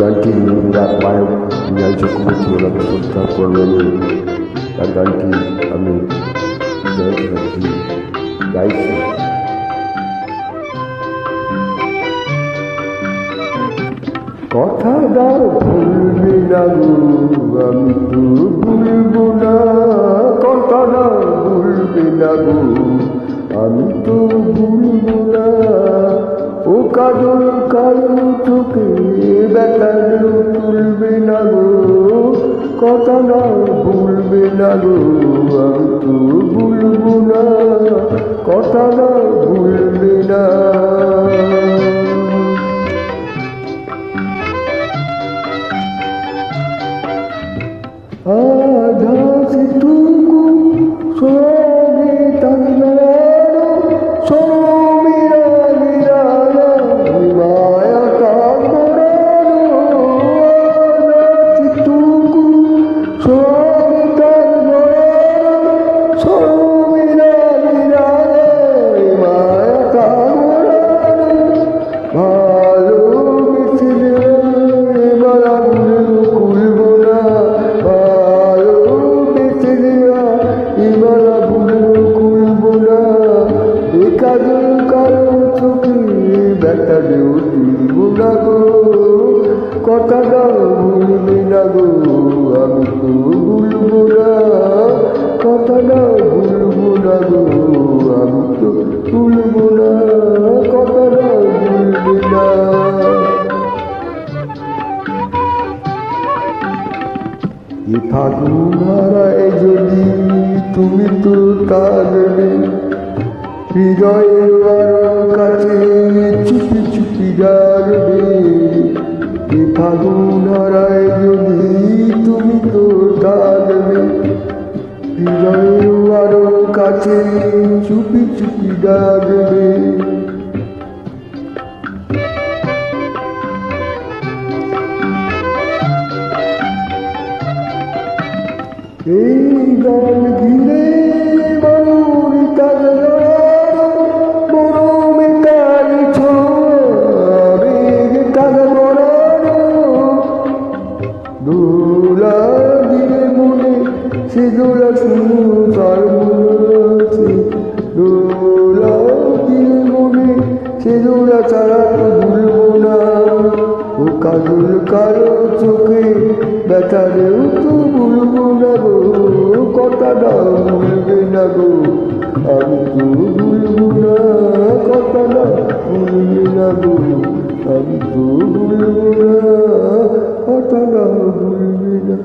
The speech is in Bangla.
গানটি গায়ক ন্যায় চক্রবর্তী ওনাকে শ্রদ্ধা করবেন তার গানটি আমি গাইছি। কথা দাও ভুলবে না গো, আমি তো ভুলবো না। কথা দাও ভুলবে না গো, আমি তো ভুলবো না। ও কাজল কালো দাও ভুলবে না গো আমি তো ভুলব না। কথাটা ভুলবে না। আধাসিতুকু তুলবো না গো কথাটা ভুলবে না গো। আমি তো ভুলবো না কথাটা ভুলবো না গো। আমি তো ভুলবো না কথাটা ভুলবে না। এ ফাগুন যদি তুমি তো কাঁদবে হৃদয়ের কাছে চুপি ডাকবে এ ফাগুন হারায় যদি তুমি তো কাঁদবে হৃদয়ের বারো কাছে চুপি চুপি ডাকবে এই গান ঘিরে দোলা ছাড়া তো ভুলবো না ও কাজল কালো চোখে ব্যথা তো ভুলবো না গো কথাটা ভুলবে না গো আমি তো ভুলবো না কথাটা ভুলবে না গো আমি তো ভুলবো না